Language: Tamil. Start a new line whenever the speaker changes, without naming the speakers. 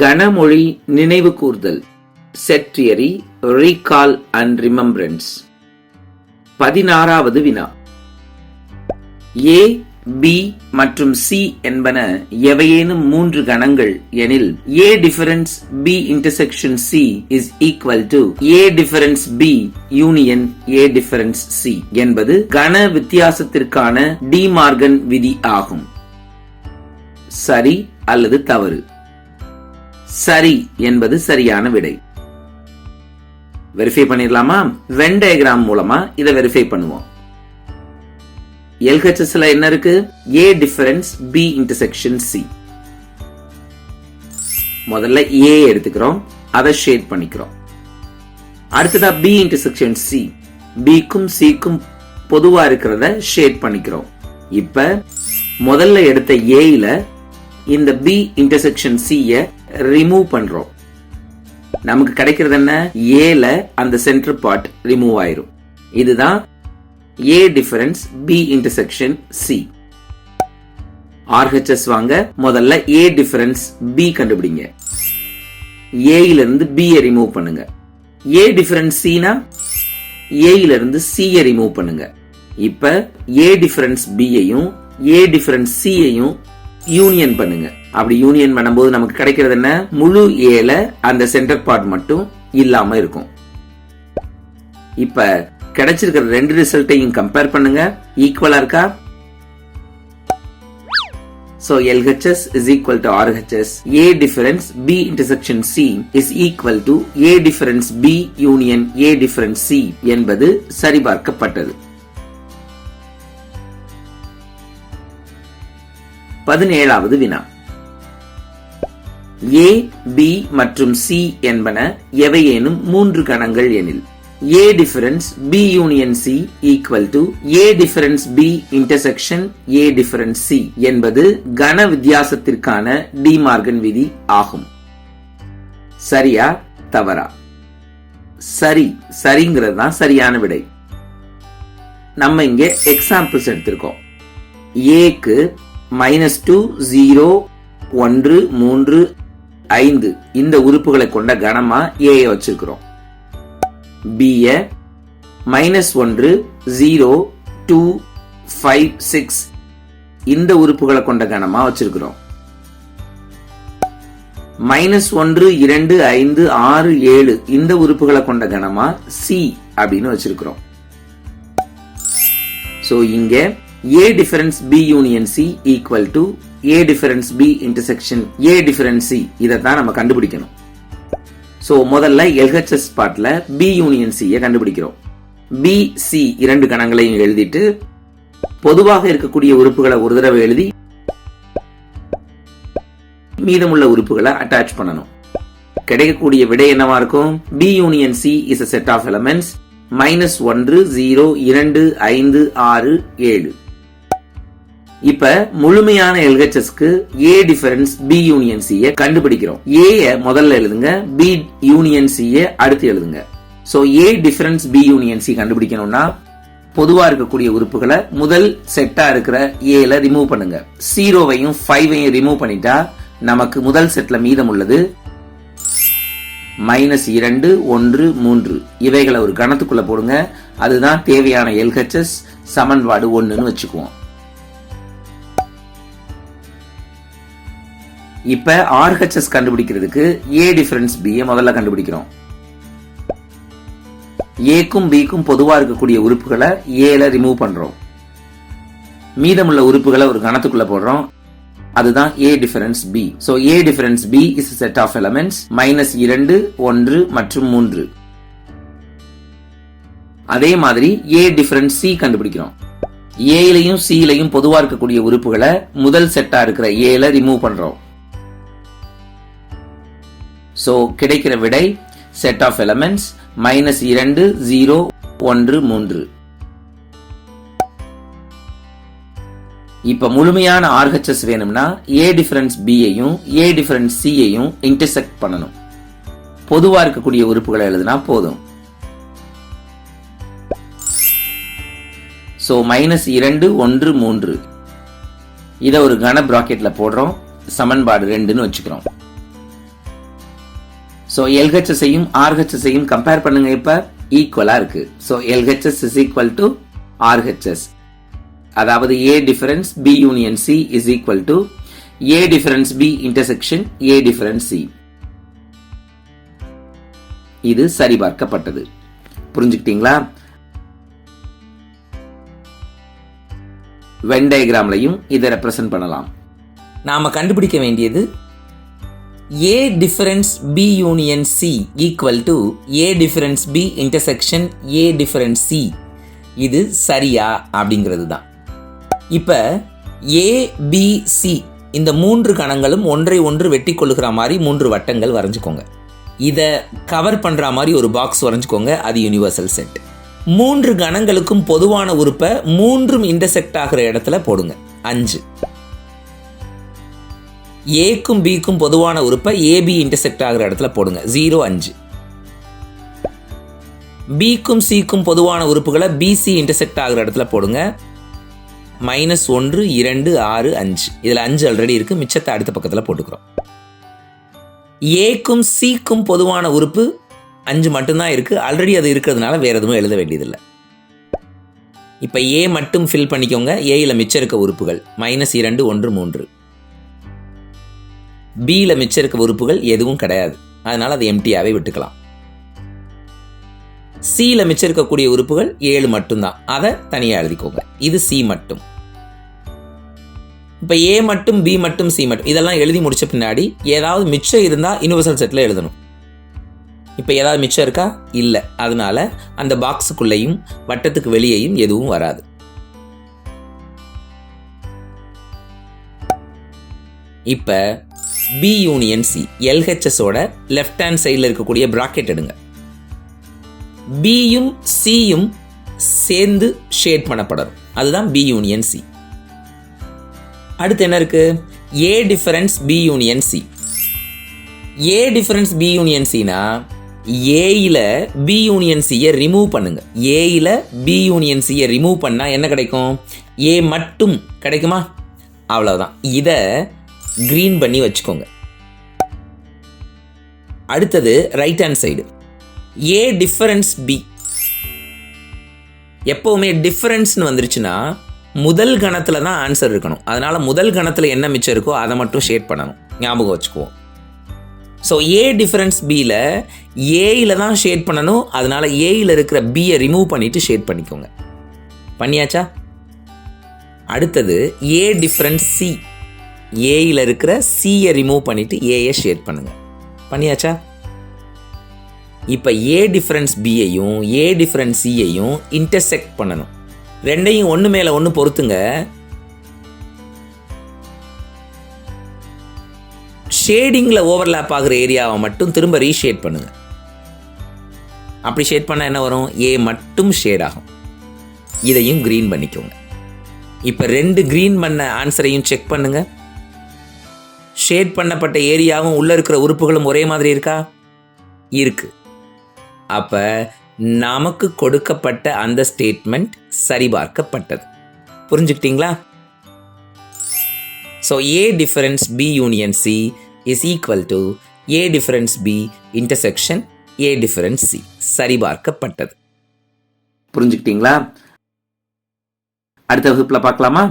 கனமொழி நினைவு கூர்தல் செட்ரியரி ரீகால் அண்ட் ரிமெம்பரன்ஸ் பதினாறாவது வினா. ஏ பி மற்றும் சி என்பன எவையேனும் மூன்று கணங்கள் எனில் A difference B intersection C is equal to A difference B union A difference C என்பது கன வித்தியாசத்திற்கான டி மார்கன் விதி ஆகும். சரி அல்லது தவறு? சரி என்பது சரியான விடை. வெரிஃபை பண்ணிடலாமா? வென் டயக்ராம் மூலமா இதை வெரிஃபை பண்ணுவோம். எல்ஹெச்எஸ்ல என்ன இருக்கு? A difference B intersection C முதல்ல ஏ எடுத்துக்கிறோம். அதை ஷேட் பண்ணிக்கிறோம். அடுத்ததா பி இன்டர்செக்ஷன் சி பிக்கும் சிக்கும் பொதுவா இருக்கிறத ஷேட் பண்ணிக்கிறோம். இப்ப முதல்ல எடுத்த ஏல இந்த பி இன்டர்செக்ஷன் சிய ரிமூவ் பண்றோம். நமக்கு கிடைக்கிறது என்ன? ஏல அந்த சென்டர் பார்ட் ரிமூவ் ஆயிரும். இதுதான் A difference B intersection C RHS வாங்க. முதல்ல ஏ டிஃபரன்ஸ் பி கண்டுபிடிங்க. ஏல இருந்து பி ரிமூவ் பண்ணுங்க. ஏ டிஃபரன்ஸ் சினா ஏல இருந்து சி ரிமூவ் பண்ணுங்க. இப்ப ஏ டிஃபரன்ஸ் பியையும் ஏ டிஃபரன்ஸ் சியையும் யூனியன் பண்ணுங்க. அப்படி யூனியன் பண்ணும்போது நமக்கு கிடைக்கிறது என்ன? முழு ஏல அந்த சென்டர் பார்ட் மட்டும் இல்லாம இருக்கும். இப்ப கிடைச்சிருக்கிற ரெண்டு ரிசல்ட்டையும் கம்பேர் பண்ணுங்க. ஈக்குவலா இருக்கா? So LHS is equal to RHS. A difference B intersection C is equal to A difference B union A difference C என்பது சரிபார்க்கப்பட்டது. பதினேழாவது வினா. ஏ பி மற்றும் சி என்பன எவையேனும் மூன்று கணங்கள் எனில் A difference B union C equal to A difference B intersection A difference C என்பது கன வித்தியாசத்திற்கான டி மார்கன் விதி ஆகும். சரியா தவறா? சரி சரிங்கிறது தான் சரியான விடை. நம்ம இங்க எக்ஸாம்பிள்ஸ் எடுத்திருக்கோம். ஏக்கு மைனஸ் டூ ஜீரோ ஒன்று மூன்று ஐந்து. இந்த உறுப்புகளை கொண்ட கணமா ஏயை வச்சிருக்கிறோம். பிய மைனஸ் ஒன்று ஜீரோ டூ ஃபைவ் சிக்ஸ் இந்த உறுப்புகளை கொண்ட கணமா வச்சிருக்கிறோம். மைனஸ் ஒன்று இரண்டு ஐந்து ஆறு ஏழு. இந்த உறுப்புகளை கொண்ட கணமா சி அப்படின்னு வச்சிருக்கிறோம். ஸோ இங்கே A difference B union C equal to A difference B intersection A difference C இதை தான் நம்ம கண்டுபிடிக்கணும். சோ முதல்ல எல்ஹெச்எஸ் பார்ட்ல பி யூனியன் சியை கண்டுபிடிக்கிறோம். பி சி இரண்டு கணங்களையும் எழுதிட்டு பொதுவாக இருக்கக்கூடிய உறுப்புகளை ஒரு தடவை எழுதி மீதமுள்ள உறுப்புகளை அட்டாச் பண்ணணும். கிடைக்கக்கூடிய விடை என்னவா இருக்கும்? B union C is a set of elements minus ஒன்று ஜீரோ இரண்டு ஐந்து ஆறு ஏழு. இப்ப முழுமையான எல்ஹெச்எஸ்க்கு ஏ டிஃபரன்ஸ் பி யூனியன் சியை கண்டுபிடிக்கிறோம். ஏ முதல்ல எழுதுங்க பி யூனியன் சியை அடுத்து எழுதுங்க. So A difference B union C கண்டுபிடிக்கணும்னா பொதுவா இருக்கக்கூடிய உறுப்புகளை முதல் செட்டா இருக்கிற ஏல ரிமூவ் பண்ணுங்க. ஜீரோவையும் ஃபைவையும் ரிமூவ் பண்ணிட்டா நமக்கு முதல் செட்ல மீதம் உள்ளது மைனஸ் இரண்டு ஒன்று மூன்று. இவைகளை ஒரு கணத்துக்குள்ள போடுங்க. அதுதான் தேவையான எல்ஹெச்எஸ் சமன்பாடு ஒன்றுன்னு வச்சுக்குவோம். இப்ப ஆர்ஹெச்எஸ் கண்டுபிடிக்கிறதுக்கு ஏ டிஃபரன்ஸ் பி முதல்ல கண்டுபிடிக்கிறோம். ஏக்கும் பிக்கும் பொதுவா இருக்கக்கூடிய உறுப்புகளை ஏல ரிமூவ் பண்றோம். மீதமுள்ள உறுப்புகளை ஒரு கணத்துக்குள்ள போடுறோம். அதுதான் A difference B so A difference B is set of elements minus இரண்டு ஒன்று மற்றும் மூன்று. அதே மாதிரி ஏ டிஃபரன்ஸ் சி கண்டுபிடிக்கிறோம். ஏலையும் சிலையும் பொதுவா இருக்கக்கூடிய உறுப்புகளை முதல் செட்டா இருக்கிற ஏல ரிமூவ் பண்றோம். ஸோ கிடைக்கிற விடை செட் ஆஃப் எலமெண்ட்ஸ் மைனஸ் இரண்டு ஜீரோ ஒன்று மூன்று. இப்ப முழுமையான ஆர்ஹெச்எஸ் வேணும்னா ஏ டிஃபரன்ஸ் பியையும் ஏ டிஃபரன்ஸ் சியையும் இன்டர்செக்ட் பண்ணணும். பொதுவா இருக்கக்கூடிய உறுப்புகளை எழுதுனா போதும். சோ மைனஸ் இரண்டு ஒன்று மூன்று. இதை ஒரு கன ப்ராக்கெட்டில் போடுறோம். சமன்பாடு ரெண்டுன்னு வச்சுக்கிறோம். ஸோ எல்ஹெச்எஸ்ஸையும் ஆர்ஹெச்எஸ்ஐயும் கம்பேர் பண்ணுங்க இப்போ. ஈக்குவலா இருக்கு. So LHS is equal to RHS அதாவது A difference B union C is equal to A difference B intersection A difference C இது சரிபார்க்கப்பட்டது. புரிஞ்சுக்கிட்டீங்களா? வென் டயக்ராம்லையும் இதை ரெப்ரசன்ட் பண்ணலாம். நாம கண்டுபிடிக்க வேண்டியது A difference B union C equal to A difference B intersection A difference C இது சரியா அப்படிங்கிறது தான் இப்போ ஏபிசி இந்த மூன்று கணங்களும் ஒன்றை ஒன்று வெட்டி கொள்ளுகிற மாதிரி மூன்று வட்டங்கள் வரைஞ்சிக்கோங்க. இதை கவர் பண்ணுற மாதிரி ஒரு பாக்ஸ் வரைஞ்சிக்கோங்க அது யூனிவர்சல் செட் மூன்று கணங்களுக்கும் பொதுவான உறுப்பை மூன்றும் இன்டர்செக்ட் ஆகிற இடத்துல போடுங்க. அஞ்சு. ஏக்கும் பிக்கும் பொதுவான உறுப்பை ஏபி இன்டர்செக்ட் ஆகிற இடத்துல போடுங்க. ஜீரோ அஞ்சு. பிக்கும் சிக்கும் பொதுவான உறுப்புகளை பிசி இன்டர்செக்ட் ஆகிற இடத்துல போடுங்க. மைனஸ் ஒன்று இரண்டு ஆறு அஞ்சு. இதில் அஞ்சு ஆல்ரெடி இருக்கு. மிச்சத்தை அடுத்த பக்கத்தில் போட்டுக்கிறோம். ஏக்கும் சிக்கும் பொதுவான உறுப்பு அஞ்சு மட்டும்தான் இருக்கு. ஆல்ரெடி அது இருக்கிறதுனால வேற எதுவும் எழுத வேண்டியதில்லை. இப்போ ஏ மட்டும் ஃபில் பண்ணிக்கோங்க. ஏயில் மிச்சம் இருக்க உறுப்புகள். மைனஸ் இரண்டு ஒன்று மூன்று. பியில் மிச்சம் இருக்க உறுப்புகள் எதுவும் கிடையாது. அதனால் அதை எம்டியாவே விட்டுக்கலாம். சியில் மிச்சம் இருக்கக்கூடிய உறுப்புகள் ஏழு மட்டும்தான். அதை தனியாக எழுதிக்கோங்க. இது சி மட்டும். இப்போ ஏ மட்டும் பி மட்டும் சி மட்டும். இதெல்லாம் எழுதி முடிச்ச பின்னாடி ஏதாவது மிச்சம் இருந்தால் யூனிவர்சல் செட்டில் எழுதணும். இப்போ ஏதாவது மிச்சம் இருக்கா? இல்லை. அதனால அந்த பாக்ஸுக்குள்ளேயும் வட்டத்துக்கு வெளியேயும் எதுவும் வராது. இப்போ பி யூனியன் சி எல்ஹெச்எஸோட லெஃப்ட் ஹேண்ட் சைடில் இருக்கக்கூடிய ப்ராக்கெட் எடுங்க. பியும் சியும் சேர்ந்து ஷேட் பண்ணப்படும் அதுதான் பி யூனியன் சி அடுத்து என்ன இருக்கு? A difference B union C A difference B union சினா ஏயில் பி யூனியன் சியை ரிமூவ் பண்ணுங்க. ஏயில் பி யூனியன் சியை ரிமூவ் பண்ணால் என்ன கிடைக்கும்? ஏ மட்டும் கிடைக்குமா? அவ்வளோதான் இதை க்ரீன் பண்ணி வச்சுக்கோங்க. அடுத்தது right hand side A difference B எப்போவுமே டிஃபரன்ஸ்னு வந்துருச்சுன்னா முதல் கணத்தில் தான் ஆன்சர் இருக்கணும். அதனால் முதல் கணத்தில் என்ன மிச்சம் இருக்கோ அதை மட்டும் ஷேட் பண்ணணும். ஞாபகம் வச்சுக்குவோம். ஸோ ஏ டிஃபரன்ஸ் பியில் ஏயில் தான் ஷேட் பண்ணணும். அதனால ஏயில் இருக்கிற பியை ரிமூவ் பண்ணிட்டு ஷேட் பண்ணிக்கோங்க. பண்ணியாச்சா? அடுத்தது ஏ டிஃப்ரென்ஸ் சி ஏயில் இருக்கிற சியை ரிமூவ் பண்ணிவிட்டு ஏயை ஷேட் பண்ணுங்கள் பண்ணியாச்சா? இப்போ ஏ டிஃப்ரென்ஸ் பியையும் ஏ டிஃப்ரென்ஸ் சியையும் இன்டர்செக்ட் பண்ணணும். ரெண்டையும் ஒன்று மேலே ஒன்று பொறுத்துங்க ஷேடிங்கில் ஓவர்லேப் ஆகிற ஏரியாவை மட்டும் திரும்ப ரீஷேட் பண்ணுங்க. அப்படி ஷேட் பண்ணால் என்ன வரும்? ஏ மட்டும் ஷேட் ஆகும். இதையும் க்ரீன் பண்ணிக்கோங்க. இப்போ ரெண்டு க்ரீன் பண்ண ஆன்சரையும் செக் பண்ணுங்கள் ஷேட் பண்ணப்பட்ட ஏரியாவும் உள்ளே இருக்கிற உறுப்புகளும் ஒரே மாதிரி இருக்கா? இருக்கு. அப்போ நமக்கு கொடுக்கப்பட்ட அந்த ஸ்டேட்மெண்ட் சரிபார்க்கப்பட்டது. புரிஞ்சுக்கிட்டீங்களா? So A difference B union C is equal to A difference B intersection A difference C சரிபார்க்கப்பட்டது. புரிஞ்சுக்கிட்டீங்களா? அடுத்த வகுப்பில் பார்க்கலாமா?